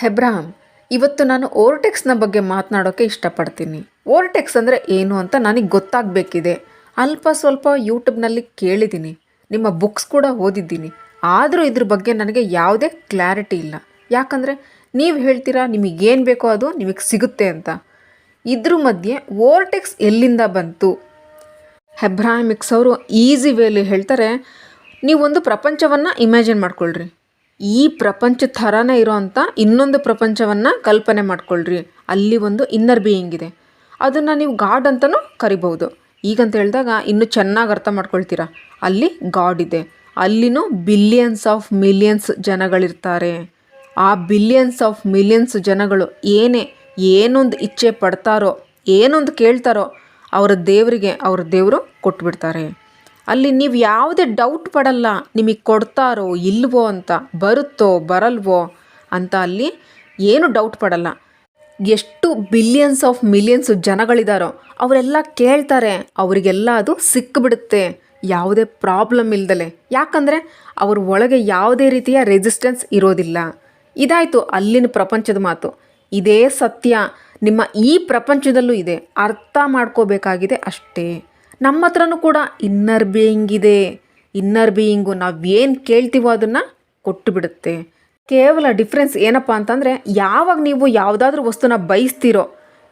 ಹೆಬ್ರಾಮ್, ಇವತ್ತು ನಾನು ಓರ್ಟೆಕ್ಸ್ನ ಬಗ್ಗೆ ಮಾತನಾಡೋಕ್ಕೆ ಇಷ್ಟಪಡ್ತೀನಿ. ಓರ್ಟೆಕ್ಸ್ ಅಂದರೆ ಏನು ಅಂತ ನನಗೆ ಗೊತ್ತಾಗಬೇಕಿದೆ. ಅಲ್ಪ ಸ್ವಲ್ಪ ಯೂಟ್ಯೂಬ್ನಲ್ಲಿ ಕೇಳಿದ್ದೀನಿ. ನಿಮ್ಮ ಬುಕ್ಸ್ ಕೂಡ ಓದಿದ್ದೀನಿ. ಆದರೂ ಇದ್ರ ಬಗ್ಗೆ ನನಗೆ ಯಾವುದೇ ಕ್ಲಾರಿಟಿ ಇಲ್ಲ. ಯಾಕಂದರೆ ನೀವು ಹೇಳ್ತೀರಾ ನಿಮಗೇನು ಬೇಕೋ ಅದು ನಿಮಗೆ ಸಿಗುತ್ತೆ ಅಂತ. ಇದ್ರ ಮಧ್ಯೆ ಓರ್ಟೆಕ್ಸ್ ಎಲ್ಲಿಂದ ಬಂತು? ಹೆಬ್ರಾಮಿಕ್ಸ್ ಅವರು ಈಸಿ ವೇಲಿ ಹೇಳ್ತಾರೆ, ನೀವೊಂದು ಪ್ರಪಂಚವನ್ನು ಇಮ್ಯಾಜಿನ್ ಮಾಡ್ಕೊಳ್ರಿ. ಈ ಪ್ರಪಂಚ ಥರನೇ ಇರೋವಂಥ ಇನ್ನೊಂದು ಪ್ರಪಂಚವನ್ನು ಕಲ್ಪನೆ ಮಾಡ್ಕೊಳ್ರಿ. ಅಲ್ಲಿ ಒಂದು ಇನ್ನರ್ ಬೀಯಿಂಗ್ ಇದೆ. ಅದನ್ನು ನೀವು ಗಾಡ್ ಅಂತಲೂ ಕರಿಬೋದು ಈಗಂತ ಹೇಳಿದಾಗ ಇನ್ನೂ ಚೆನ್ನಾಗಿ ಅರ್ಥ ಮಾಡ್ಕೊಳ್ತೀರ? ಅಲ್ಲಿ ಗಾಡ್ ಇದೆ. ಅಲ್ಲಿನೂ ಬಿಲಿಯನ್ಸ್ ಆಫ್ ಮಿಲಿಯನ್ಸ್ ಜನಗಳಿರ್ತಾರೆ. ಆ ಬಿಲಿಯನ್ಸ್ ಆಫ್ ಮಿಲಿಯನ್ಸ್ ಜನಗಳು ಏನೇ, ಏನೊಂದು ಇಚ್ಛೆ ಪಡ್ತಾರೋ, ಏನೊಂದು ಕೇಳ್ತಾರೋ, ಅವರ ದೇವರಿಗೆ ಅವ್ರ ದೇವರು ಕೊಟ್ಬಿಡ್ತಾರೆ. ಅಲ್ಲಿ ನೀವು ಯಾವುದೇ ಡೌಟ್ ಪಡಲ್ಲ. ನಿಮಗೆ ಕೊಡ್ತಾರೋ ಇಲ್ವೋ ಅಂತ, ಬರುತ್ತೋ, ಬರಲ್ವೋ ಅಂತ ಅಲ್ಲಿ ಏನು ಡೌಟ್ ಪಡಲ್ಲ. ಎಷ್ಟು ಬಿಲಿಯನ್ಸ್ ಆಫ್ ಮಿಲಿಯನ್ಸ್ ಜನಗಳಿದಾರೋ, ಅವರೆಲ್ಲ ಕೇಳ್ತಾರೆ. ಅವರಿಗೆಲ್ಲ ಅದು ಸಿಕ್ಕಿಬಿಡುತ್ತೆ ಯಾವುದೇ ಪ್ರಾಬ್ಲಮ್ ಇಲ್ದಲೆ. ಯಾಕಂದರೆ ಅವ್ರ ಒಳಗೆ ಯಾವುದೇ ರೀತಿಯ ರೆಸಿಸ್ಟೆನ್ಸ್ ಇರೋದಿಲ್ಲ. ಇದಾಯಿತು ಅಲ್ಲಿನ ಪ್ರಪಂಚದ ಮಾತು. ಇದೇ ಸತ್ಯ. ನಿಮ್ಮ ಈ ಪ್ರಪಂಚದಲ್ಲೂ ಇದೆ. ಅರ್ಥ ಮಾಡ್ಕೋಬೇಕಾಗಿದೆ ಅಷ್ಟೇ. ನಮ್ಮ ಹತ್ರನೂ ಕೂಡ ಇನ್ನರ್ ಬೀಯಿಂಗ್ ಇದೆ. ಇನ್ನರ್ ಬೀಯಿಂಗು ಏನು ಕೇಳ್ತೀವೋ ಅದನ್ನು ಕೊಟ್ಟು ಬಿಡುತ್ತೆ ಕೇವಲ ಡಿಫ್ರೆನ್ಸ್ ಏನಪ್ಪ ಅಂತಂದರೆ, ಯಾವಾಗ ನೀವು ಯಾವುದಾದ್ರೂ ವಸ್ತುನ ಬಯಸ್ತೀರೋ,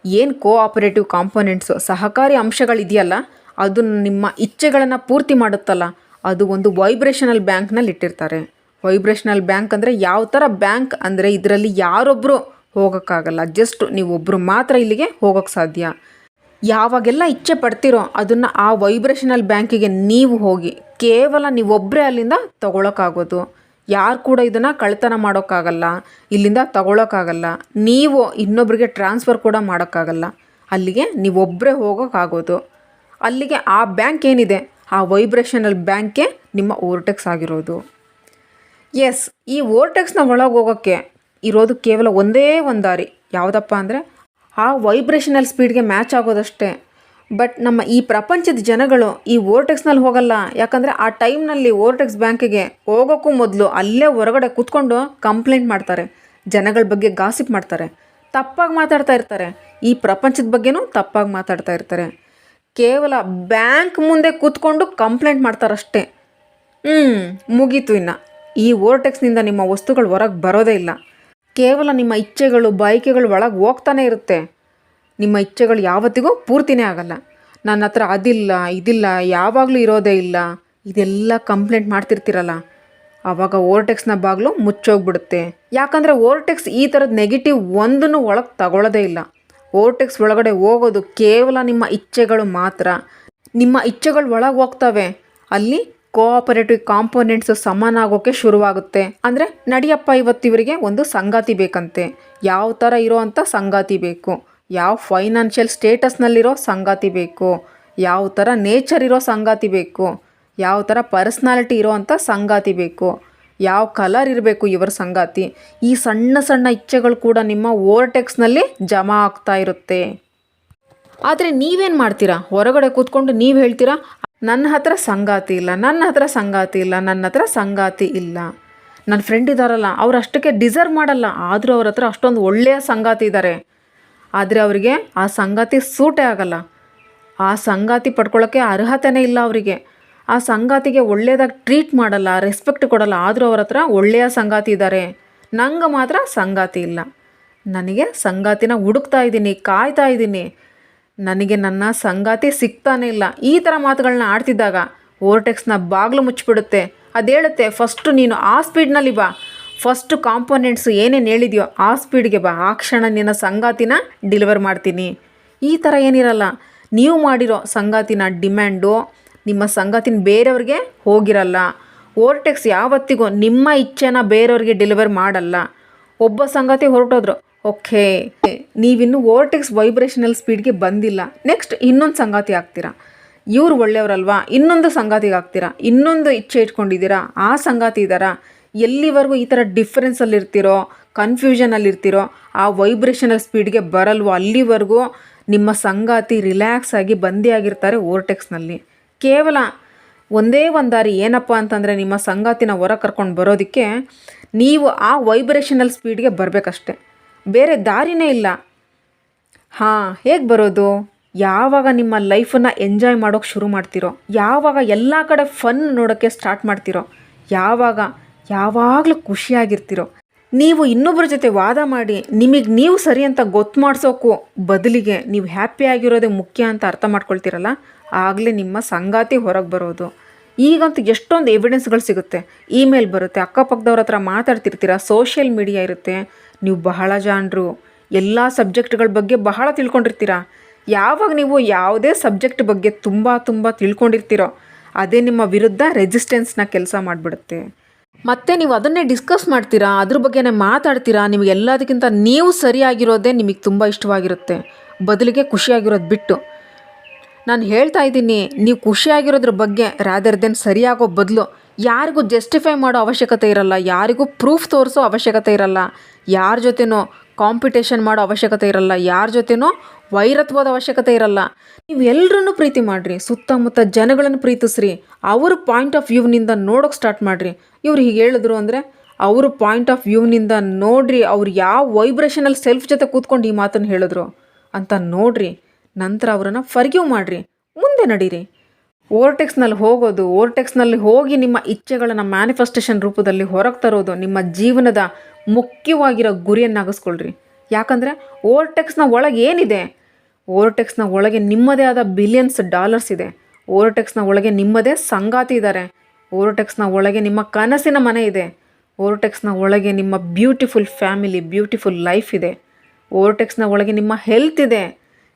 ಏನು ಕೋಆಪರೇಟಿವ್ ಕಾಂಪೊನೆಂಟ್ಸು ಸಹಕಾರಿ ಅಂಶಗಳಿದೆಯಲ್ಲ, ಅದು ನಿಮ್ಮ ಇಚ್ಛೆಗಳನ್ನು ಪೂರ್ತಿ ಮಾಡುತ್ತಲ್ಲ, ಅದು ಒಂದು ವೈಬ್ರೇಷನಲ್ ಬ್ಯಾಂಕ್ನಲ್ಲಿ ಇಟ್ಟಿರ್ತಾರೆ. ವೈಬ್ರೇಷನಲ್ ಬ್ಯಾಂಕ್ ಅಂದರೆ ಯಾವ ಥರ ಬ್ಯಾಂಕ್ ಅಂದರೆ ಇದರಲ್ಲಿ ಯಾರೊಬ್ಬರು ಹೋಗೋಕ್ಕಾಗಲ್ಲ. ಜಸ್ಟ್ ನೀವೊಬ್ಬರು ಮಾತ್ರ ಇಲ್ಲಿಗೆ ಹೋಗೋಕ್ಕೆ ಸಾಧ್ಯ. ಯಾವಾಗೆಲ್ಲ ಇಚ್ಛೆ ಪಡ್ತೀರೋ ಅದನ್ನು ಆ ವೈಬ್ರೇಷನಲ್ ಬ್ಯಾಂಕಿಗೆ ನೀವು ಹೋಗಿ, ಕೇವಲ ನೀವೊಬ್ಬರೇ ಅಲ್ಲಿಂದ ತಗೊಳಕ್ಕಾಗೋದು. ಯಾರು ಕೂಡ ಇದನ್ನು ಕಳ್ತನ ಮಾಡೋಕ್ಕಾಗಲ್ಲ. ಇಲ್ಲಿಂದ ತಗೊಳಕ್ಕಾಗಲ್ಲ. ನೀವು ಇನ್ನೊಬ್ರಿಗೆ ಟ್ರಾನ್ಸ್ಫರ್ ಕೂಡ ಮಾಡೋಕ್ಕಾಗಲ್ಲ. ಅಲ್ಲಿಗೆ ನೀವೊಬ್ಬರೇ ಹೋಗೋಕ್ಕಾಗೋದು. ಅಲ್ಲಿಗೆ ಆ ಬ್ಯಾಂಕ್ ಏನಿದೆ? ಆ ವೈಬ್ರೇಷನಲ್ ಬ್ಯಾಂಕೇ ನಿಮ್ಮ ಓವರ್ಟೆಕ್ಸ್ ಆಗಿರೋದು. ಎಸ್ ಈ ಓರ್ಟೆಕ್ಸ್ನ ಒಳಗೆ ಹೋಗೋಕ್ಕೆ ಇರೋದು ಕೇವಲ ಒಂದೇ ಒಂದು ದಾರಿ. ಯಾವುದಪ್ಪ ಅಂದರೆ ಆ ವೈಬ್ರೇಷನಲ್ ಸ್ಪೀಡ್ಗೆ ಮ್ಯಾಚ್ ಆಗೋದಷ್ಟೇ. ಬಟ್ ನಮ್ಮ ಈ ಪ್ರಪಂಚದ ಜನಗಳು ಈ ಓರ್ಟೆಕ್ಸ್ನಲ್ಲಿ ಹೋಗಲ್ಲ. ಯಾಕಂದರೆ ಆ ಟೈಮ್ನಲ್ಲಿ ಓರ್ಟೆಕ್ಸ್ ಬ್ಯಾಂಕಿಗೆ ಹೋಗೋಕ್ಕೂ ಮೊದಲು ಅಲ್ಲೇ ಹೊರಗಡೆ ಕೂತ್ಕೊಂಡು ಕಂಪ್ಲೇಂಟ್ ಮಾಡ್ತಾರೆ. ಜನಗಳ ಬಗ್ಗೆ ಗಾಸಿಪ್ ಮಾಡ್ತಾರೆ. ತಪ್ಪಾಗಿ ಮಾತಾಡ್ತಾ ಇರ್ತಾರೆ. ಈ ಪ್ರಪಂಚದ ಬಗ್ಗೆನೂ ತಪ್ಪಾಗಿ ಮಾತಾಡ್ತಾ ಇರ್ತಾರೆ. ಕೇವಲ ಬ್ಯಾಂಕ್ ಮುಂದೆ ಕೂತ್ಕೊಂಡು ಕಂಪ್ಲೇಂಟ್ ಮಾಡ್ತಾರಷ್ಟೇ. ಹ್ಞೂ ಮುಗೀತು ಇನ್ನು. ಈ ಓರ್ಟೆಕ್ಸ್ನಿಂದ ನಿಮ್ಮ ವಸ್ತುಗಳು ಹೊರಗೆ ಬರೋದೇ ಇಲ್ಲ. ಕೇವಲ ನಿಮ್ಮ ಇಚ್ಛೆಗಳು, ಬಯಕೆಗಳು ಒಳಗೆ ಹೋಗ್ತಾನೆ ಇರುತ್ತೆ. ನಿಮ್ಮ ಇಚ್ಛೆಗಳು ಯಾವತ್ತಿಗೂ ಪೂರ್ತಿನೇ ಆಗಲ್ಲ. ನನ್ನ ಹತ್ರ ಅದಿಲ್ಲ, ಇದಿಲ್ಲ, ಯಾವಾಗಲೂ ಇರೋದೇ ಇಲ್ಲ. ಇದೆಲ್ಲ ಕಂಪ್ಲೇಂಟ್ ಮಾಡ್ತಿರ್ತೀರಲ್ಲ. ಆವಾಗ ಓರ್ಟೆಕ್ಸ್ನ ಬಾಗಿಲು ಮುಚ್ಚೋಗ್ಬಿಡುತ್ತೆ. ಯಾಕಂದರೆ ಓರ್ಟೆಕ್ಸ್ ಈ ಥರದ ನೆಗೆಟಿವ್ ಒಂದನ್ನು ಒಳಗೆ ತಗೊಳ್ಳೋದೇ ಇಲ್ಲ. ಓರ್ಟೆಕ್ಸ್ ಒಳಗಡೆ ಹೋಗೋದು ಕೇವಲ ನಿಮ್ಮ ಇಚ್ಛೆಗಳು ಮಾತ್ರ. ನಿಮ್ಮ ಇಚ್ಛೆಗಳು ಒಳಗೆ ಹೋಗ್ತವೆ. ಅಲ್ಲಿ ಕೋಆಪರೇಟಿವ್ ಕಾಂಪೋನೆಂಟ್ಸ್ ಸಮನಾಗೋಕ್ಕೆ ಶುರುವಾಗುತ್ತೆ. ಅಂದರೆ ನಡಿಯಪ್ಪ ಇವತ್ತು ಇವರಿಗೆ ಒಂದು ಸಂಗಾತಿ ಬೇಕಂತೆ. ಯಾವ ಥರ ಇರೋವಂಥ ಸಂಗಾತಿ ಬೇಕು? ಯಾವ ಫೈನಾನ್ಷಿಯಲ್ ಸ್ಟೇಟಸ್ನಲ್ಲಿರೋ ಸಂಗಾತಿ ಬೇಕು? ಯಾವ ಥರ ನೇಚರ್ ಇರೋ ಸಂಗಾತಿ ಬೇಕು? ಯಾವ ಥರ ಪರ್ಸ್ನಾಲಿಟಿ ಇರೋವಂಥ ಸಂಗಾತಿ ಬೇಕು? ಯಾವ ಕಲರ್ ಇರಬೇಕು ಇವರ ಸಂಗಾತಿ? ಈ ಸಣ್ಣ ಸಣ್ಣ ಇಚ್ಛೆಗಳು ಕೂಡ ನಿಮ್ಮ ಓವರ್ಟೆಕ್ಸ್ನಲ್ಲಿ ಜಮಾ ಆಗ್ತಾ ಇರುತ್ತೆ. ಆದರೆ ನೀವೇನು ಮಾಡ್ತೀರಾ? ಹೊರಗಡೆ ಕೂತ್ಕೊಂಡು ನೀವು ಹೇಳ್ತೀರಾ ನನ್ನ ಹತ್ರ ಸಂಗಾತಿ ಇಲ್ಲ, ನನ್ನ ಹತ್ರ ಸಂಗಾತಿ ಇಲ್ಲ, ನನ್ನ ಹತ್ರ ಸಂಗಾತಿ ಇಲ್ಲ. ನನ್ನ ಫ್ರೆಂಡ್ ಇದ್ದಾರಲ್ಲ ಅವ್ರು ಅಷ್ಟಕ್ಕೆ ಡಿಸರ್ವ್ ಮಾಡಲ್ಲ, ಆದರೂ ಅವ್ರ ಹತ್ರ ಅಷ್ಟೊಂದು ಒಳ್ಳೆಯ ಸಂಗಾತಿ ಇದ್ದಾರೆ ಆದರೆ ಅವರಿಗೆ ಆ ಸಂಗಾತಿ ಸೂಟೇ ಆಗಲ್ಲ. ಆ ಸಂಗಾತಿ ಪಡ್ಕೊಳ್ಳೋಕ್ಕೆ ಅರ್ಹತೆನೇ ಇಲ್ಲ ಅವರಿಗೆ. ಆ ಸಂಗಾತಿಗೆ ಒಳ್ಳೆಯದಾಗಿ ಟ್ರೀಟ್ ಮಾಡಲ್ಲ ರೆಸ್ಪೆಕ್ಟ್ ಕೊಡಲ್ಲ, ಆದರೂ ಅವ್ರ ಹತ್ರ ಒಳ್ಳೆಯ ಸಂಗಾತಿ ಇದ್ದಾರೆ ನಂಗೆ ಮಾತ್ರ ಸಂಗಾತಿ ಇಲ್ಲ. ನನಗೆ ಸಂಗಾತಿನ ಹುಡುಕ್ತಾ ಇದ್ದೀನಿ, ಕಾಯ್ತಾ ಇದ್ದೀನಿ. ನನಗೆ ನನ್ನ ಸಂಗಾತಿ ಸಿಗ್ತಾನೆ ಇಲ್ಲ. ಈ ಥರ ಮಾತುಗಳನ್ನ ಆಡ್ತಿದ್ದಾಗ ಓರ್ಟೆಕ್ಸ್ನ ಬಾಗಿಲು ಮುಚ್ಚಿಬಿಡುತ್ತೆ. ಅದು ಹೇಳುತ್ತೆ ಫಸ್ಟು ನೀನು ಆ ಸ್ಪೀಡ್ನಲ್ಲಿ ಬಾ. ಫಸ್ಟು ಕಾಂಪೋನೆಂಟ್ಸು ಏನೇನು ಹೇಳಿದೆಯೋ ಆ ಸ್ಪೀಡ್ಗೆ ಬಾ. ಆ ಕ್ಷಣ ನಿನ್ನ ಸಂಗಾತಿನ ಡೆಲಿವರ್ ಮಾಡ್ತೀನಿ. ಈ ಥರ ಏನಿರಲ್ಲ. ನೀವು ಮಾಡಿರೋ ಸಂಗಾತಿನ ಡಿಮ್ಯಾಂಡು ನಿಮ್ಮ ಸಂಗಾತಿನ ಬೇರೆಯವ್ರಿಗೆ ಹೋಗಿರಲ್ಲ. ಓರ್ಟೆಕ್ಸ್ ಯಾವತ್ತಿಗೂ ನಿಮ್ಮ ಇಚ್ಛೆನ ಬೇರೆಯವ್ರಿಗೆ ಡೆಲಿವರ್ ಮಾಡಲ್ಲ. ಒಬ್ಬ ಸಂಗಾತಿ ಹೊರಟೋದ್ರು, ಓಕೆ. ನೀವಿನ್ನೂ ಓರ್ಟೆಕ್ಸ್ ವೈಬ್ರೇಷನಲ್ ಸ್ಪೀಡ್ಗೆ ಬಂದಿಲ್ಲ. ನೆಕ್ಸ್ಟ್ ಇನ್ನೊಂದು ಸಂಗಾತಿ ಆಗ್ತೀರಾ? ಇವ್ರು ಒಳ್ಳೆಯವರಲ್ವಾ? ಇನ್ನೊಂದು ಸಂಗಾತಿಗೆ ಆಗ್ತೀರಾ? ಇನ್ನೊಂದು ಇಚ್ಛೆ ಇಟ್ಕೊಂಡಿದ್ದೀರಾ? ಆ ಸಂಗಾತಿ ಇದ್ದಾರಾ ಎಲ್ಲಿವರೆಗೂ ಈ ಥರ ಡಿಫ್ರೆನ್ಸಲ್ಲಿರ್ತಿರೋ ಕನ್ಫ್ಯೂಷನಲ್ಲಿರ್ತಿರೋ ಆ ವೈಬ್ರೇಷನಲ್ ಸ್ಪೀಡ್ಗೆ ಬರಲ್ವೋ, ಅಲ್ಲಿವರೆಗೂ ನಿಮ್ಮ ಸಂಗಾತಿ ರಿಲ್ಯಾಕ್ಸ್ ಆಗಿ ಬಂದಿ ಆಗಿರ್ತಾರೆ ಓರ್ಟೆಕ್ಸ್ನಲ್ಲಿ ಕೇವಲ ಒಂದೇ ಒಂದು ದಾರಿ ಏನಪ್ಪ ಅಂತಂದರೆ ನಿಮ್ಮ ಸಂಗಾತಿನ ಹೊರ ಕರ್ಕೊಂಡು ಬರೋದಕ್ಕೆ ನೀವು ಆ ವೈಬ್ರೇಷನಲ್ ಸ್ಪೀಡ್ಗೆ ಬರಬೇಕಷ್ಟೆ. ಬೇರೆ ದಾರಿನೇ ಇಲ್ಲ. ಹಾಂ, ಹೇಗೆ ಬರೋದು? ಯಾವಾಗ ನಿಮ್ಮ ಲೈಫನ್ನು ಎಂಜಾಯ್ ಮಾಡೋಕ್ಕೆ ಶುರು ಮಾಡ್ತೀರೋ? ಯಾವಾಗ ಎಲ್ಲ ಕಡೆ ಫನ್ ನೋಡೋಕ್ಕೆ ಸ್ಟಾರ್ಟ್ ಮಾಡ್ತೀರೋ? ಯಾವಾಗ, ಯಾವಾಗಲೂ ಖುಷಿಯಾಗಿರ್ತೀರೋ? ನೀವು ಇನ್ನೊಬ್ಬರ ಜೊತೆ ವಾದ ಮಾಡಿ, ನಿಮಗೆ ನೀವು ಸರಿ ಅಂತ ಗೊತ್ತು ಮಾಡಿಸೋಕ್ಕೂ ಬದಲಿಗೆ ನೀವು ಹ್ಯಾಪಿ ಆಗಿರೋದೇ ಮುಖ್ಯ ಅಂತ ಅರ್ಥ ಮಾಡ್ಕೊಳ್ತೀರಲ್ಲ? ಆಗಲೇ ನಿಮ್ಮ ಸಂಗಾತಿ ಹೊರಗೆ ಬರೋದು. ಈಗಂತೂ ಎಷ್ಟೊಂದು ಎವಿಡೆನ್ಸ್ಗಳು ಸಿಗುತ್ತೆ. ಇಮೇಲ್ ಬರುತ್ತೆ, ಅಕ್ಕಪಕ್ಕದವ್ರ ಹತ್ರ ಮಾತಾಡ್ತಿರ್ತೀರ ಸೋಷಿಯಲ್ ಮೀಡಿಯಾ ಇರುತ್ತೆ. ನೀವು ಬಹಳ ಜಾಣರು ಎಲ್ಲ ಸಬ್ಜೆಕ್ಟ್ಗಳ ಬಗ್ಗೆ ಬಹಳ ತಿಳ್ಕೊಂಡಿರ್ತೀರ? ಯಾವಾಗ ನೀವು ಯಾವುದೇ ಸಬ್ಜೆಕ್ಟ್ ಬಗ್ಗೆ ತುಂಬ ತುಂಬ ತಿಳ್ಕೊಂಡಿರ್ತೀರೋ, ಅದೇ ನಿಮ್ಮ ವಿರುದ್ಧ ರೆಸಿಸ್ಟೆನ್ಸ್ನ ಕೆಲಸ ಮಾಡಿಬಿಡುತ್ತೆ. ಮತ್ತು ನೀವು ಅದನ್ನೇ ಡಿಸ್ಕಸ್ ಮಾಡ್ತೀರಾ? ಅದ್ರ ಬಗ್ಗೆನೇ ಮಾತಾಡ್ತೀರಾ? ನಿಮಗೆ ಎಲ್ಲದಕ್ಕಿಂತ ನೀವು ಸರಿಯಾಗಿರೋದೇ ನಿಮಗೆ ತುಂಬ ಇಷ್ಟವಾಗಿರುತ್ತೆ. ಬದಲಿಗೆ ಖುಷಿಯಾಗಿರೋದು ಬಿಟ್ಟು. ನಾನು ಹೇಳ್ತಾ ಇದ್ದೀನಿ, ನೀವು ಖುಷಿಯಾಗಿರೋದ್ರ ಬಗ್ಗೆ ರಾದರ್ ದೆನ್ ಸರಿಯಾಗೋ ಬದಲು ಯಾರಿಗೂ ಜಸ್ಟಿಫೈ ಮಾಡೋ ಅವಶ್ಯಕತೆ ಇರಲ್ಲ, ಯಾರಿಗೂ ಪ್ರೂಫ್ ತೋರಿಸೋ ಅವಶ್ಯಕತೆ ಇರಲ್ಲ. ಯಾರ ಜೊತೆನೋ ಕಾಂಪಿಟೇಷನ್ ಮಾಡೋ ಅವಶ್ಯಕತೆ ಇರಲ್ಲ. ಯಾರ ಜೊತೆನೋ ವೈರತ್ವದ ಅವಶ್ಯಕತೆ ಇರಲ್ಲ. ನೀವು ಎಲ್ಲರನ್ನೂ ಪ್ರೀತಿ ಮಾಡಿರಿ. ಸುತ್ತಮುತ್ತ ಜನಗಳನ್ನು ಪ್ರೀತಿಸ್ರಿ. ಅವ್ರ ಪಾಯಿಂಟ್ ಆಫ್ ವ್ಯೂನಿಂದ ನೋಡೋಕೆ ಸ್ಟಾರ್ಟ್ ಮಾಡಿರಿ. ಇವ್ರು ಹೀಗೆ ಹೇಳಿದ್ರು ಅಂದರೆ, ಅವ್ರ ಪಾಯಿಂಟ್ ಆಫ್ ವ್ಯೂನಿಂದ ನೋಡಿರಿ, ಅವ್ರು ಯಾವ ವೈಬ್ರೇಷನಲ್ಲಿ ಸೆಲ್ಫ್ ಜೊತೆ ಕೂತ್ಕೊಂಡು ಈ ಮಾತನ್ನು ಹೇಳಿದ್ರು ಅಂತ ನೋಡಿರಿ. ನಂತರ ಅವರನ್ನು ಫರ್ಗ್ಯೂ ಮಾಡಿರಿ. ಮುಂದೆ ನಡೀರಿ. ಓರ್ಟೆಕ್ಸ್ನಲ್ಲಿ ಹೋಗೋದು ಓರ್ಟೆಕ್ಸ್ನಲ್ಲಿ ಹೋಗಿ ನಿಮ್ಮ ಇಚ್ಛೆಗಳನ್ನು ಮ್ಯಾನಿಫೆಸ್ಟೇಷನ್ ರೂಪದಲ್ಲಿ ಹೊರಗೆ ತರೋದು, ನಿಮ್ಮ ಜೀವನದ ಮುಖ್ಯವಾಗಿರೋ ಗುರಿಯನ್ನಾಗಿಸ್ಕೊಳ್ರಿ ಯಾಕಂದರೆ ಓರ್ಟೆಕ್ಸ್ನ ಒಳಗೆ ಏನಿದೆ? ಓರ್ಟೆಕ್ಸ್ನ ಒಳಗೆ ನಿಮ್ಮದೇ ಆದ ಬಿಲಿಯನ್ಸ್ ಡಾಲರ್ಸ್ ಇದೆ. ಓರ್ಟೆಕ್ಸ್ನ ಒಳಗೆ ನಿಮ್ಮದೇ ಸಂಗಾತಿ ಇದ್ದಾರೆ ಓರ್ಟೆಕ್ಸ್ನ ಒಳಗೆ ನಿಮ್ಮ ಕನಸಿನ ಮನೆ ಇದೆ. ಓರ್ಟೆಕ್ಸ್ನ ಒಳಗೆ ನಿಮ್ಮ ಬ್ಯೂಟಿಫುಲ್ ಫ್ಯಾಮಿಲಿ ಬ್ಯೂಟಿಫುಲ್ ಲೈಫ್ ಇದೆ. ಓರ್ಟೆಕ್ಸ್ನ ಒಳಗೆ ನಿಮ್ಮ ಹೆಲ್ತ್ ಇದೆ.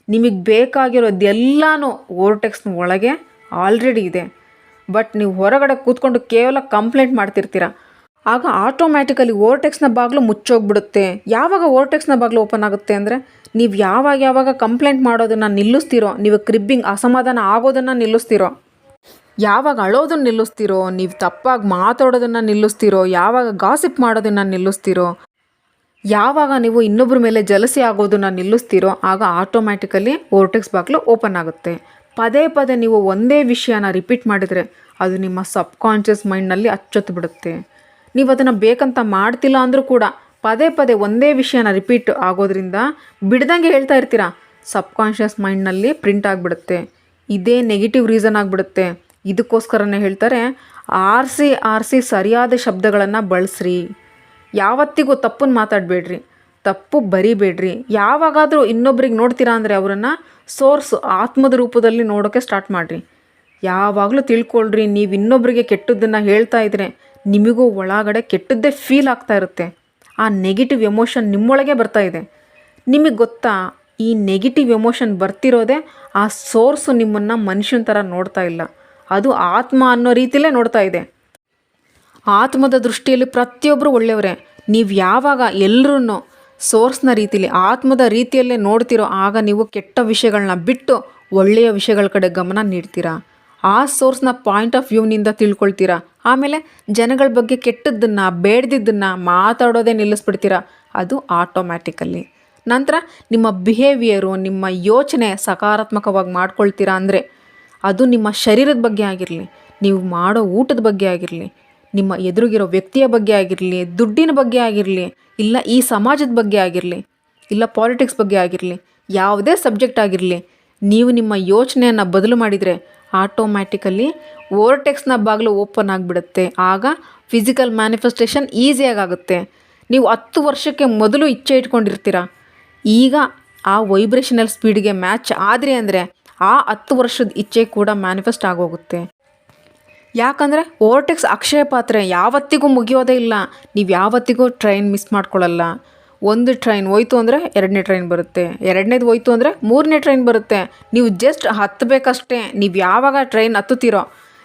ನಿಮಗೆ ಬೇಕಾಗಿರೋದೆಲ್ಲನೂ ಓರ್ಟೆಕ್ಸ್ನ ಒಳಗೆ ಆಲ್ರೆಡಿ ಇದೆ. ಬಟ್ ನೀವು ಹೊರಗಡೆ ಕೂತ್ಕೊಂಡು ಕೇವಲ ಕಂಪ್ಲೇಂಟ್ ಮಾಡ್ತಿರ್ತೀರ? ಆಗ ಆಟೋಮ್ಯಾಟಿಕಲಿ ಓರ್ಟೆಕ್ಸ್ನ ಬಾಗಿಲು ಮುಚ್ಚೋಗ್ಬಿಡುತ್ತೆ. ಯಾವಾಗ ಓರ್ಟೆಕ್ಸ್ನ ಬಾಗಿಲು ಓಪನ್ ಆಗುತ್ತೆ ಅಂದರೆ, ನೀವು ಯಾವಾಗ ಯಾವಾಗ ಕಂಪ್ಲೇಂಟ್ ಮಾಡೋದನ್ನು ನಿಲ್ಲಿಸ್ತೀರೋ, ನೀವು ಕ್ರಿಬ್ಬಿಂಗ್ ಅಸಮಾಧಾನ ಆಗೋದನ್ನು ನಿಲ್ಲಿಸ್ತೀರೋ, ಯಾವಾಗ ಅಳೋದನ್ನು ನಿಲ್ಲಿಸ್ತೀರೋ, ನೀವು ತಪ್ಪಾಗಿ ಮಾತಾಡೋದನ್ನು ನಿಲ್ಲಿಸ್ತೀರೋ, ಯಾವಾಗ ಗಾಸಿಪ್ ಮಾಡೋದನ್ನು ನಿಲ್ಲಿಸ್ತೀರೋ, ಯಾವಾಗ ನೀವು ಇನ್ನೊಬ್ಬರ ಮೇಲೆ ಜಲಸಿ ಆಗೋದನ್ನು ನಿಲ್ಲಿಸ್ತೀರೋ, ಆಗ ಆಟೋಮ್ಯಾಟಿಕಲಿ ಓರ್ಟೆಕ್ಸ್ ಬಾಗಿಲು ಓಪನ್ ಆಗುತ್ತೆ. ಪದೇ ಪದೇ ನೀವು ಒಂದೇ ವಿಷಯನ ರಿಪೀಟ್ ಮಾಡಿದರೆ ಅದು ನಿಮ್ಮ ಸಬ್ ಕಾನ್ಷಿಯಸ್ ಮೈಂಡ್ನಲ್ಲಿ ಅಚ್ಚೊತ್ತು ಬಿಡುತ್ತೆ. ನೀವು ಅದನ್ನು ಬೇಕಂತ ಮಾಡ್ತಿಲ್ಲ ಅಂದರೂ ಕೂಡ ಪದೇ ಪದೇ ಒಂದೇ ವಿಷಯನ ರಿಪೀಟ್ ಆಗೋದ್ರಿಂದ ಬಿಡ್ದಂಗೆ ಹೇಳ್ತಾ ಇರ್ತೀರಾ ಸಬ್ ಕಾನ್ಷಿಯಸ್ ಮೈಂಡ್ನಲ್ಲಿ ಪ್ರಿಂಟ್ ಆಗಿಬಿಡುತ್ತೆ. ಇದೇ ನೆಗೆಟಿವ್ ರೀಸನ್ ಆಗಿಬಿಡುತ್ತೆ. ಇದಕ್ಕೋಸ್ಕರನೇ ಹೇಳ್ತಾರೆ ಆರಿಸಿ ಆರಿಸಿ ಸರಿಯಾದ ಶಬ್ದಗಳನ್ನು ಬಳಸ್ರಿ. ಯಾವತ್ತಿಗೂ ತಪ್ಪನ್ನು ಮಾತಾಡಬೇಡ್ರಿ. ತಪ್ಪು ಬರಿಬೇಡ್ರಿ. ಯಾವಾಗಾದರೂ ಇನ್ನೊಬ್ರಿಗೆ ನೋಡ್ತೀರಾ ಅಂದರೆ ಅವರನ್ನು ಸೋರ್ಸ್ ಆತ್ಮದ ರೂಪದಲ್ಲಿ ನೋಡೋಕ್ಕೆ ಸ್ಟಾರ್ಟ್ ಮಾಡಿರಿ. ಯಾವಾಗಲೂ ತಿಳ್ಕೊಳ್ರಿ, ನೀವು ಇನ್ನೊಬ್ಬರಿಗೆ ಕೆಟ್ಟದ್ದನ್ನು ಹೇಳ್ತಾ ಇದ್ರೆ ನಿಮಗೂ ಒಳಗಡೆ ಕೆಟ್ಟದ್ದೇ ಫೀಲ್ ಆಗ್ತಾ ಇರುತ್ತೆ. ಆ ನೆಗೆಟಿವ್ ಎಮೋಷನ್ ನಿಮ್ಮೊಳಗೆ ಬರ್ತಾ ಇದೆ. ನಿಮಗೆ ಗೊತ್ತಾ, ಈ ನೆಗೆಟಿವ್ ಎಮೋಷನ್ ಬರ್ತಿರೋದೇ ಆ ಸೋರ್ಸು ನಿಮ್ಮನ್ನು ಮನುಷ್ಯನ ಥರ ನೋಡ್ತಾ ಇಲ್ಲ. ಅದು ಆತ್ಮ ಅನ್ನೋ ರೀತಿಲೇ ನೋಡ್ತಾ ಇದೆ. ಆತ್ಮದ ದೃಷ್ಟಿಯಲ್ಲಿ ಪ್ರತಿಯೊಬ್ಬರು ಒಳ್ಳೆಯವರೇ. ನೀವು ಯಾವಾಗ ಎಲ್ಲರೂ ಸೋರ್ಸ್ನ ರೀತಿಯಲ್ಲಿ ಆತ್ಮದ ರೀತಿಯಲ್ಲೇ ನೋಡ್ತಿರೋ ಆಗ ನೀವು ಕೆಟ್ಟ ವಿಷಯಗಳನ್ನ ಬಿಟ್ಟು ಒಳ್ಳೆಯ ವಿಷಯಗಳ ಕಡೆ ಗಮನ ನೀಡ್ತೀರಾ? ಆ ಸೋರ್ಸ್ನ ಪಾಯಿಂಟ್ ಆಫ್ ವ್ಯೂನಿಂದ ತಿಳ್ಕೊಳ್ತೀರಾ? ಆಮೇಲೆ ಜನಗಳ ಬಗ್ಗೆ ಕೆಟ್ಟದ್ದನ್ನು, ಬೇಡದಿದ್ದನ್ನು ಮಾತಾಡೋದೇ ನಿಲ್ಲಿಸ್ಬಿಡ್ತೀರಾ? ಅದು ಆಟೋಮ್ಯಾಟಿಕಲ್ಲಿ ನಂತರ ನಿಮ್ಮ ಬಿಹೇವಿಯರು ನಿಮ್ಮ ಯೋಚನೆ ಸಕಾರಾತ್ಮಕವಾಗಿ ಮಾಡ್ಕೊಳ್ತೀರಾ ಅಂದರೆ ಅದು ನಿಮ್ಮ ಶರೀರದ ಬಗ್ಗೆ ಆಗಿರಲಿ, ನೀವು ಮಾಡೋ ಊಟದ ಬಗ್ಗೆ ಆಗಿರಲಿ ನಿಮ್ಮ ಎದುರಿಗಿರೋ ವ್ಯಕ್ತಿಯ ಬಗ್ಗೆ ಆಗಿರಲಿ, ದುಡ್ಡಿನ ಬಗ್ಗೆ ಆಗಿರಲಿ, ಇಲ್ಲ ಈ ಸಮಾಜದ ಬಗ್ಗೆ ಆಗಿರಲಿ, ಇಲ್ಲ ಪಾಲಿಟಿಕ್ಸ್ ಬಗ್ಗೆ ಆಗಿರಲಿ, ಯಾವುದೇ ಸಬ್ಜೆಕ್ಟ್ ಆಗಿರಲಿ, ನೀವು ನಿಮ್ಮ ಯೋಚನೆಯನ್ನು ಬದಲು ಮಾಡಿದರೆ ಆಟೋಮ್ಯಾಟಿಕಲಿ ಓವರ್ಟೆಕ್ಸ್ನ ಬಾಗಿಲು ಓಪನ್ ಆಗಿಬಿಡುತ್ತೆ. ಆಗ ಫಿಸಿಕಲ್ ಮ್ಯಾನಿಫೆಸ್ಟೇಷನ್ ಈಸಿಯಾಗುತ್ತೆ ನೀವು ಹತ್ತು ವರ್ಷಕ್ಕೆ ಮೊದಲು ಇಚ್ಛೆ ಇಟ್ಕೊಂಡಿರ್ತೀರ? ಈಗ ಆ ವೈಬ್ರೇಷನಲ್ ಸ್ಪೀಡ್ಗೆ ಮ್ಯಾಚ್ ಆದರೆ ಅಂದರೆ ಆ ಹತ್ತು ವರ್ಷದ ಇಚ್ಛೆ ಕೂಡ ಮ್ಯಾನಿಫೆಸ್ಟ್ ಆಗೋಗುತ್ತೆ. ಯಾಕಂದರೆ ಓವರ್ಟೆಕ್ಸ್ ಅಕ್ಷಯ ಪಾತ್ರೆ ಯಾವತ್ತಿಗೂ ಮುಗಿಯೋದೇ ಇಲ್ಲ. ನೀವು ಯಾವತ್ತಿಗೂ ಟ್ರೈನ್ ಮಿಸ್ ಮಾಡ್ಕೊಳ್ಳಲ್ಲ. ಒಂದು ಟ್ರೈನ್ ಹೋಯ್ತು ಅಂದರೆ ಎರಡನೇ ಟ್ರೈನ್ ಬರುತ್ತೆ. ಎರಡನೇದು ಹೋಯ್ತು ಅಂದರೆ ಮೂರನೇ ಟ್ರೈನ್ ಬರುತ್ತೆ. ನೀವು ಜಸ್ಟ್ ಹತ್ತಬೇಕಷ್ಟೇ ನೀವು ಯಾವಾಗ ಟ್ರೈನ್ ಹತ್ತುತ್ತೀರೋ,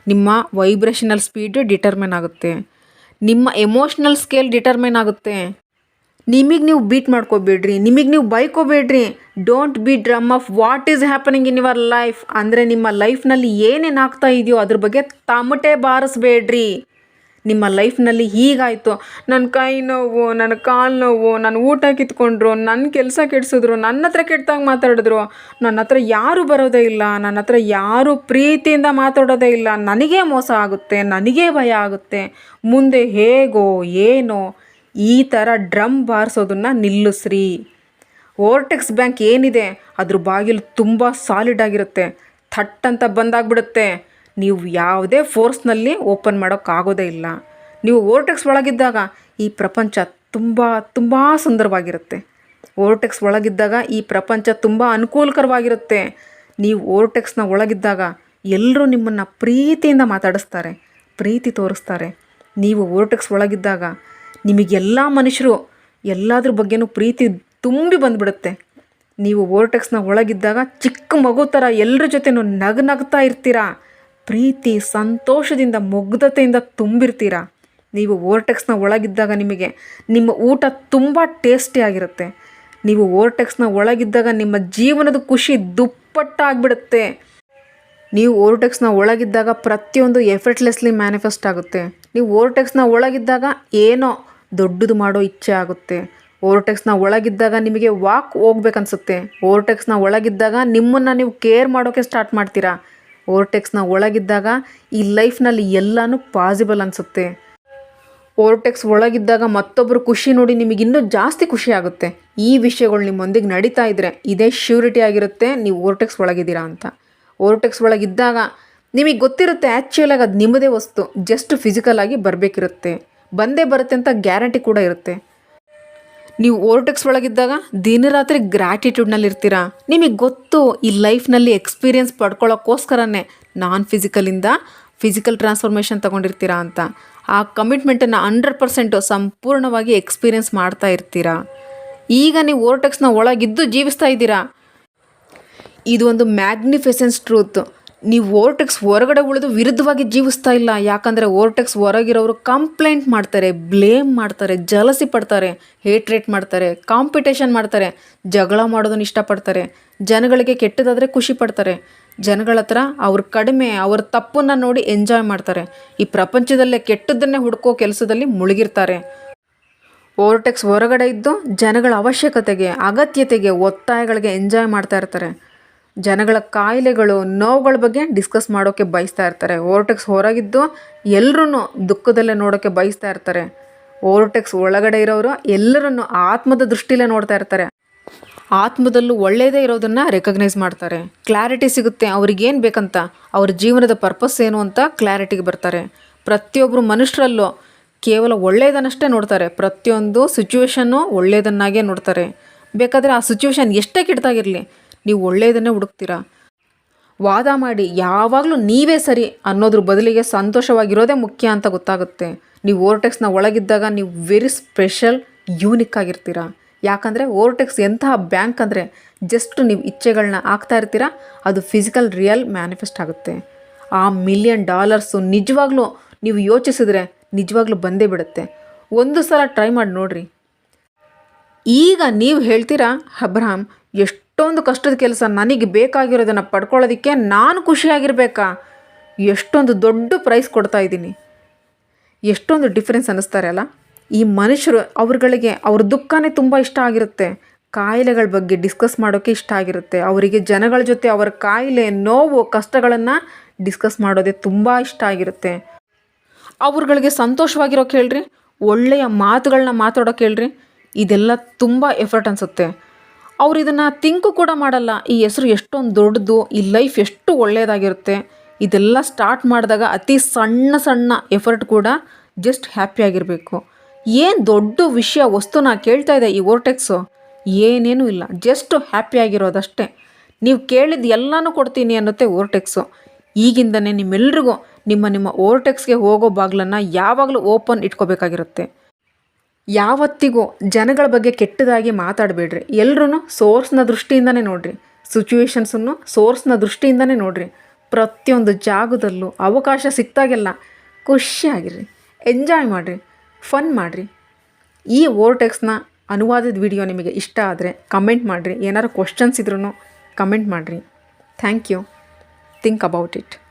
ನಿಮ್ಮ ವೈಬ್ರೇಷನಲ್ ಸ್ಪೀಡ್ ಡಿಟರ್ಮೈನ್ ಆಗುತ್ತೆ. ನಿಮ್ಮ ಎಮೋಷ್ನಲ್ ಸ್ಕೇಲ್ ಡಿಟರ್ಮೈನ್ ಆಗುತ್ತೆ. ನಿಮಗೆ ನೀವು ಬೀಟ್ ಮಾಡ್ಕೋಬೇಡ್ರಿ, ನಿಮಗೆ ನೀವು ಬೈಕೋಬೇಡ್ರಿ. Don't be drum of what is happening in your life ಅಂದರೆ ನಿಮ್ಮ ಲೈಫ್ನಲ್ಲಿ ಏನೇನು ಆಗ್ತಾ ಇದೆಯೋ ಅದ್ರ ಬಗ್ಗೆ ತಮಟೆ ಬಾರಿಸ್ಬೇಡ್ರಿ. ನಿಮ್ಮ ಲೈಫ್ನಲ್ಲಿ ಹೀಗಾಯಿತು. ನನ್ನ ಕೈ ನೋವು ನನ್ನ ಕಾಲು ನೋವು ನನ್ನ ಊಟ ಕಿತ್ಕೊಂಡ್ರು ನನ್ನ ಕೆಲಸ ಕೆಡಿಸಿದ್ರು ನನ್ನ ಹತ್ರ ಕೆಟ್ಟದಾಗ ಮಾತಾಡಿದ್ರು. ನನ್ನ ಹತ್ರ ಯಾರೂ ಬರೋದೇ ಇಲ್ಲ. ನನ್ನ ಹತ್ರ ಯಾರೂ ಪ್ರೀತಿಯಿಂದ ಮಾತಾಡೋದೇ ಇಲ್ಲ. ನನಗೇ ಮೋಸ ಆಗುತ್ತೆ, ನನಗೇ ಭಯ ಆಗುತ್ತೆ. ಮುಂದೆ ಹೇಗೋ, ಏನೋ ಈ ಥರ ಡ್ರಮ್ ಬಾರಿಸೋದನ್ನು ನಿಲ್ಲಿಸ್ರಿ. ಓರ್ಟೆಕ್ಸ್ ಬ್ಯಾಂಕ್ ಏನಿದೆ? ಅದ್ರ ಬಾಗಿಲು ತುಂಬ ಸಾಲಿಡ್ ಆಗಿರುತ್ತೆ. ಥಟ್ ಅಂತ ಬಂದಾಗ್ಬಿಡುತ್ತೆ. ನೀವು ಯಾವುದೇ ಫೋರ್ಸ್ನಲ್ಲಿ ಓಪನ್ ಮಾಡೋಕ್ಕಾಗೋದೇ ಇಲ್ಲ. ನೀವು ಓರ್ಟೆಕ್ಸ್ ಒಳಗಿದ್ದಾಗ ಈ ಪ್ರಪಂಚ ತುಂಬ ತುಂಬ ಸುಂದರವಾಗಿರುತ್ತೆ. ಓರ್ಟೆಕ್ಸ್ ಒಳಗಿದ್ದಾಗ ಈ ಪ್ರಪಂಚ ತುಂಬ ಅನುಕೂಲಕರವಾಗಿರುತ್ತೆ. ನೀವು ಓರ್ಟೆಕ್ಸ್ನ ಒಳಗಿದ್ದಾಗ ಎಲ್ಲರೂ ನಿಮ್ಮನ್ನು ಪ್ರೀತಿಯಿಂದ ಮಾತಾಡಿಸ್ತಾರೆ, ಪ್ರೀತಿ ತೋರಿಸ್ತಾರೆ. ನೀವು ಓರ್ಟೆಕ್ಸ್ ಒಳಗಿದ್ದಾಗ ನಿಮಗೆಲ್ಲ ಮನುಷ್ಯರು ಎಲ್ಲದ್ರ ಬಗ್ಗೆನೂ ಪ್ರೀತಿ ತುಂಬಿ ಬಂದುಬಿಡುತ್ತೆ. ನೀವು ಓರ್ಟೆಕ್ಸ್ನ ಒಳಗಿದ್ದಾಗ ಚಿಕ್ಕ ಮಗು ಥರ ಎಲ್ಲರ ಜೊತೆನೂ ನಗು ನಗ್ತಾ ಇರ್ತೀರಾ? ಪ್ರೀತಿ, ಸಂತೋಷದಿಂದ, ಮುಗ್ಧತೆಯಿಂದ ತುಂಬಿರ್ತೀರ? ನೀವು ಓರ್ಟೆಕ್ಸ್ನ ಒಳಗಿದ್ದಾಗ ನಿಮಗೆ ನಿಮ್ಮ ಊಟ ತುಂಬ ಟೇಸ್ಟಿಯಾಗಿರುತ್ತೆ ನೀವು ಓರ್ಟೆಕ್ಸ್ನ ಒಳಗಿದ್ದಾಗ ನಿಮ್ಮ ಜೀವನದ ಖುಷಿ ದುಪ್ಪಟ್ಟಾಗ್ಬಿಡುತ್ತೆ. ನೀವು ಓರ್ಟೆಕ್ಸ್ನ ಒಳಗಿದ್ದಾಗ ಪ್ರತಿಯೊಂದು ಎಫರ್ಟ್ಲೆಸ್ಲಿ ಮ್ಯಾನಿಫೆಸ್ಟ್ ಆಗುತ್ತೆ. ನೀವು ಓರ್ಟೆಕ್ಸ್ನ ಒಳಗಿದ್ದಾಗ ಏನೋ ದೊಡ್ಡದು ಮಾಡೋ ಇಚ್ಛೆ ಆಗುತ್ತೆ. ಓವರ್ಟೆಕ್ಸ್ನ ಒಳಗಿದ್ದಾಗ ನಿಮಗೆ ವಾಕ್ ಹೋಗ್ಬೇಕನ್ಸುತ್ತೆ. ಓವರ್ಟೆಕ್ಸ್ನ ಒಳಗಿದ್ದಾಗ ನಿಮ್ಮನ್ನು ನೀವು ಕೇರ್ ಮಾಡೋಕ್ಕೆ ಸ್ಟಾರ್ಟ್ ಮಾಡ್ತೀರಾ? ಓರ್ಟೆಕ್ಸ್ನ ಒಳಗಿದ್ದಾಗ ಈ ಲೈಫ್ನಲ್ಲಿ ಎಲ್ಲನೂ ಪಾಸಿಬಲ್ ಅನಿಸುತ್ತೆ. ಓರ್ಟೆಕ್ಸ್ ಒಳಗಿದ್ದಾಗ ಮತ್ತೊಬ್ಬರು ಖುಷಿ ನೋಡಿ ನಿಮಗೆ ಇನ್ನೂ ಜಾಸ್ತಿ ಖುಷಿ ಆಗುತ್ತೆ. ಈ ವಿಷಯಗಳು ನಿಮ್ಮೊಂದಿಗೆ ನಡೀತಾ ಇದ್ದರೆ ಇದೇ ಶ್ಯೂರಿಟಿ ಆಗಿರುತ್ತೆ, ನೀವು ಓರ್ಟೆಕ್ಸ್ ಒಳಗಿದ್ದೀರಾ ಅಂತ. ಓರ್ಟೆಕ್ಸ್ ಒಳಗಿದ್ದಾಗ ನಿಮಗೆ ಗೊತ್ತಿರುತ್ತೆ ಆ್ಯಕ್ಚುಲಾಗಿ ಅದು ನಿಮ್ಮದೇ ವಸ್ತು ಜಸ್ಟ್ ಫಿಸಿಕಲ್ ಆಗಿ ಬರಬೇಕಿರುತ್ತೆ. ಬಂದೇ ಬರುತ್ತೆ ಅಂತ ಗ್ಯಾರಂಟಿ ಕೂಡ ಇರುತ್ತೆ. ನೀವು ಓರ್ಟೆಕ್ಸ್ ಒಳಗಿದ್ದಾಗ ದಿನ ರಾತ್ರಿ ಗ್ರ್ಯಾಟಿಟ್ಯೂಡ್ನಲ್ಲಿ ಇರ್ತೀರಾ? ನಿಮಗೆ ಗೊತ್ತು ಈ ಲೈಫ್ನಲ್ಲಿ ಎಕ್ಸ್ಪೀರಿಯನ್ಸ್ ಪಡ್ಕೊಳ್ಳೋಕ್ಕೋಸ್ಕರನೇ ನಾನ್ ಫಿಸಿಕಲಿಂದ ಫಿಸಿಕಲ್ ಟ್ರಾನ್ಸ್ಫಾರ್ಮೇಷನ್ ತೊಗೊಂಡಿರ್ತೀರಾ ಅಂತ. ಆ ಕಮಿಟ್ಮೆಂಟನ್ನು ಹಂಡ್ರೆಡ್ ಪರ್ಸೆಂಟು ಸಂಪೂರ್ಣವಾಗಿ ಎಕ್ಸ್ಪೀರಿಯೆನ್ಸ್ ಮಾಡ್ತಾ ಇರ್ತೀರಾ? ಈಗ ನೀವು ಓರ್ಟೆಕ್ಸ್ನ ಒಳಗಿದ್ದು ಜೀವಿಸ್ತಾ ಇದ್ದೀರಾ? ಇದು ಒಂದು ಮ್ಯಾಗ್ನಿಫಿಸೆನ್ಸ್ ಟ್ರೂತ್ ನೀವು ಓರ್ಟೆಕ್ಸ್ ಹೊರಗಡೆ ಉಳಿದು ವಿರುದ್ಧವಾಗಿ ಜೀವಿಸ್ತಾ ಇಲ್ಲ. ಯಾಕಂದರೆ ಓರ್ಟೆಕ್ಸ್ ಹೊರಗಿರೋರು ಕಂಪ್ಲೇಂಟ್ ಮಾಡ್ತಾರೆ ಬ್ಲೇಮ್ ಮಾಡ್ತಾರೆ ಜಲಸಿ ಪಡ್ತಾರೆ ಹೇಟ್ರೇಟ್ ಮಾಡ್ತಾರೆ ಕಾಂಪಿಟೇಷನ್ ಮಾಡ್ತಾರೆ, ಜಗಳ ಮಾಡೋದನ್ನು ಇಷ್ಟಪಡ್ತಾರೆ, ಜನಗಳಿಗೆ ಕೆಟ್ಟದಾದರೆ ಖುಷಿ ಪಡ್ತಾರೆ. ಜನಗಳ ಹತ್ರ ಅವ್ರ ಕಡಿಮೆ, ಅವ್ರ ತಪ್ಪನ್ನು ನೋಡಿ ಎಂಜಾಯ್ ಮಾಡ್ತಾರೆ. ಈ ಪ್ರಪಂಚದಲ್ಲೇ ಕೆಟ್ಟದ್ದನ್ನೇ ಹುಡ್ಕೋ ಕೆಲಸದಲ್ಲಿ ಮುಳುಗಿರ್ತಾರೆ. ಓರ್ಟೆಕ್ಸ್ ಹೊರಗಡೆ ಇದ್ದು ಜನಗಳ ಅವಶ್ಯಕತೆಗೆ, ಅಗತ್ಯತೆಗೆ, ಒತ್ತಾಯಗಳಿಗೆ ಎಂಜಾಯ್ ಮಾಡ್ತಾ ಇರ್ತಾರೆ. ಜನಗಳ ಕಾಯಿಲೆಗಳು, ನೋವುಗಳ ಬಗ್ಗೆ ಡಿಸ್ಕಸ್ ಮಾಡೋಕ್ಕೆ ಬಯಸ್ತಾ ಇರ್ತಾರೆ. ಓರ್ಟೆಕ್ಸ್ ಹೊರಗಿದ್ದು ಎಲ್ಲರೂ ದುಃಖದಲ್ಲೇ ನೋಡೋಕ್ಕೆ ಬಯಸ್ತಾ ಇರ್ತಾರೆ. ಓರ್ಟೆಕ್ಸ್ ಒಳಗಡೆ ಇರೋರು ಎಲ್ಲರನ್ನು ಆತ್ಮದ ದೃಷ್ಟಿಲೇ ನೋಡ್ತಾ ಇರ್ತಾರೆ. ಆತ್ಮದಲ್ಲೂ ಒಳ್ಳೆಯದೇ ಇರೋದನ್ನು ರೆಕಗ್ನೈಸ್ ಮಾಡ್ತಾರೆ. ಕ್ಲಾರಿಟಿ ಸಿಗುತ್ತೆ, ಅವ್ರಿಗೇನು ಬೇಕಂತ, ಅವ್ರ ಜೀವನದ ಪರ್ಪಸ್ ಏನು ಅಂತ ಕ್ಲಾರಿಟಿಗೆ ಬರ್ತಾರೆ. ಪ್ರತಿಯೊಬ್ಬರು ಮನುಷ್ಯರಲ್ಲೂ ಕೇವಲ ಒಳ್ಳೆಯದನ್ನಷ್ಟೇ ನೋಡ್ತಾರೆ. ಪ್ರತಿಯೊಂದು ಸಿಚುವೇಶನ್ನು ಒಳ್ಳೆಯದನ್ನಾಗೇ ನೋಡ್ತಾರೆ. ಬೇಕಾದರೆ ಆ ಸಿಚುವೇಶನ್ ಎಷ್ಟೇ ಕೆಟ್ಟದಾಗಿರಲಿ ನೀವು ಒಳ್ಳೆಯದನ್ನೇ ಹುಡುಕ್ತೀರಾ? ವಾದ ಮಾಡಿ, ಯಾವಾಗಲೂ ನೀವೇ ಸರಿ ಅನ್ನೋದ್ರ ಬದಲಿಗೆ ಸಂತೋಷವಾಗಿರೋದೇ ಮುಖ್ಯ ಅಂತ ಗೊತ್ತಾಗುತ್ತೆ. ನೀವು ಓರ್ಟೆಕ್ಸ್ನ ಒಳಗಿದ್ದಾಗ ನೀವು ವೆರಿ ಸ್ಪೆಷಲ್ ಯೂನಿಕ್ ಆಗಿರ್ತೀರಾ. ಯಾಕಂದರೆ ಓರ್ಟೆಕ್ಸ್ ಎಂತಹ ಬ್ಯಾಂಕ್ ಅಂದರೆ ಜಸ್ಟ್ ನೀವು ಇಚ್ಛೆಗಳನ್ನ ಹಾಕ್ತಾ ಇರ್ತೀರಾ, ಅದು ಫಿಸಿಕಲ್ ರಿಯಲ್ ಮ್ಯಾನಿಫೆಸ್ಟ್ ಆಗುತ್ತೆ. ಆ ಮಿಲಿಯನ್ ಡಾಲರ್ಸು ನಿಜವಾಗ್ಲೂ ನೀವು ಯೋಚಿಸಿದ್ರೆ ನಿಜವಾಗ್ಲೂ ಬಂದೇ ಬಿಡುತ್ತೆ. ಒಂದು ಸಲ ಟ್ರೈ ಮಾಡಿ ನೋಡಿರಿ. ಈಗ ನೀವು ಹೇಳ್ತೀರಾ, ಅಬ್ರಹಾಮ್ ಎಷ್ಟೊಂದು ಕಷ್ಟದ ಕೆಲಸ ನನಗೆ ಬೇಕಾಗಿರೋದನ್ನು ಪಡ್ಕೊಳ್ಳೋದಕ್ಕೆ ನಾನು ಖುಷಿಯಾಗಿರ್ಬೇಕಾ? ಎಷ್ಟೊಂದು ದೊಡ್ಡ ಪ್ರೈಸ್ ಕೊಡ್ತಾ ಇದ್ದೀನಿ. ಎಷ್ಟೊಂದು ಡಿಫ್ರೆನ್ಸ್ ಅನ್ನಿಸ್ತಾರೆ ಅಲ್ಲ? ಈ ಮನುಷ್ಯರು ಅವ್ರಗಳಿಗೆ ಅವ್ರ ದುಃಖನೇ ತುಂಬ ಇಷ್ಟ ಆಗಿರುತ್ತೆ. ಕಾಯಿಲೆಗಳ ಬಗ್ಗೆ ಡಿಸ್ಕಸ್ ಮಾಡೋಕ್ಕೆ ಇಷ್ಟ ಆಗಿರುತ್ತೆ. ಅವರಿಗೆ ಜನಗಳ ಜೊತೆ ಅವರ ಕಾಯಿಲೆ, ನೋವು, ಕಷ್ಟಗಳನ್ನು ಡಿಸ್ಕಸ್ ಮಾಡೋದೇ ತುಂಬ ಇಷ್ಟ ಆಗಿರುತ್ತೆ. ಅವ್ರಗಳಿಗೆ ಸಂತೋಷವಾಗಿರೋಕೆ ಹೇಳ್ರಿ. ಒಳ್ಳೆಯ ಮಾತುಗಳನ್ನ ಮಾತಾಡೋಕೆ ಹೇಳ್ರಿ. ಇದೆಲ್ಲ ತುಂಬ ಎಫರ್ಟ್ ಅನಿಸುತ್ತೆ ಅವ್ರು ಇದನ್ನು ತಿಂಕು ಕೂಡ ಮಾಡಲ್ಲ. ಈ ಹೆಸರು ಎಷ್ಟೊಂದು ದೊಡ್ಡದು, ಈ ಲೈಫ್ ಎಷ್ಟು ಒಳ್ಳೆಯದಾಗಿರುತ್ತೆ ಇದೆಲ್ಲ ಸ್ಟಾರ್ಟ್ ಮಾಡಿದಾಗ ಅತಿ ಸಣ್ಣ ಸಣ್ಣ ಎಫರ್ಟ್ ಕೂಡ ಜಸ್ಟ್ ಹ್ಯಾಪಿಯಾಗಿರಬೇಕು ಏನು ದೊಡ್ಡ ವಿಷಯ ವಸ್ತುನ ಕೇಳ್ತಾ ಇದೆ ಈ ಓರ್ಟೆಕ್ಸು ಏನೇನೂ ಇಲ್ಲ. ಜಸ್ಟ್ ಹ್ಯಾಪಿಯಾಗಿರೋದಷ್ಟೇ ನೀವು ಕೇಳಿದ ಎಲ್ಲನೂ ಕೊಡ್ತೀನಿ ಅನ್ನುತ್ತೆ ಓರ್ಟೆಕ್ಸು ಈಗಿಂದನೇ ನಿಮ್ಮೆಲ್ರಿಗೂ ನಿಮ್ಮ ನಿಮ್ಮ ಓರ್ಟೆಕ್ಸ್ಗೆ ಹೋಗೋ ಬಾಗಿಲನ್ನು ಯಾವಾಗಲೂ ಓಪನ್ ಇಟ್ಕೋಬೇಕಾಗಿರುತ್ತೆ. ಯಾವತ್ತಿಗೂ ಜನಗಳ ಬಗ್ಗೆ ಕೆಟ್ಟದಾಗಿ ಮಾತಾಡಬೇಡ್ರಿ. ಎಲ್ರೂ ಸೋರ್ಸ್ನ ದೃಷ್ಟಿಯಿಂದನೇ ನೋಡಿರಿ. ಸಿಚುವೇಶನ್ಸನ್ನು ಸೋರ್ಸ್ನ ದೃಷ್ಟಿಯಿಂದನೇ ನೋಡಿರಿ. ಪ್ರತಿಯೊಂದು ಜಾಗದಲ್ಲೂ ಅವಕಾಶ ಸಿಕ್ತಾಗೆಲ್ಲ ಖುಷಿಯಾಗಿರ್ರಿ. ಎಂಜಾಯ್ ಮಾಡಿರಿ. ಫನ್ ಮಾಡಿರಿ. ಈ ಓರ್ಟೆಕ್ಸ್ನ ಅನುವಾದದ ವಿಡಿಯೋ ನಿಮಗೆ ಇಷ್ಟ ಆದರೆ ಕಮೆಂಟ್ ಮಾಡಿರಿ. ಏನಾದ್ರು ಕ್ವಶನ್ಸ್ ಇದ್ರೂ ಕಮೆಂಟ್ ಮಾಡಿರಿ. Thank you think about it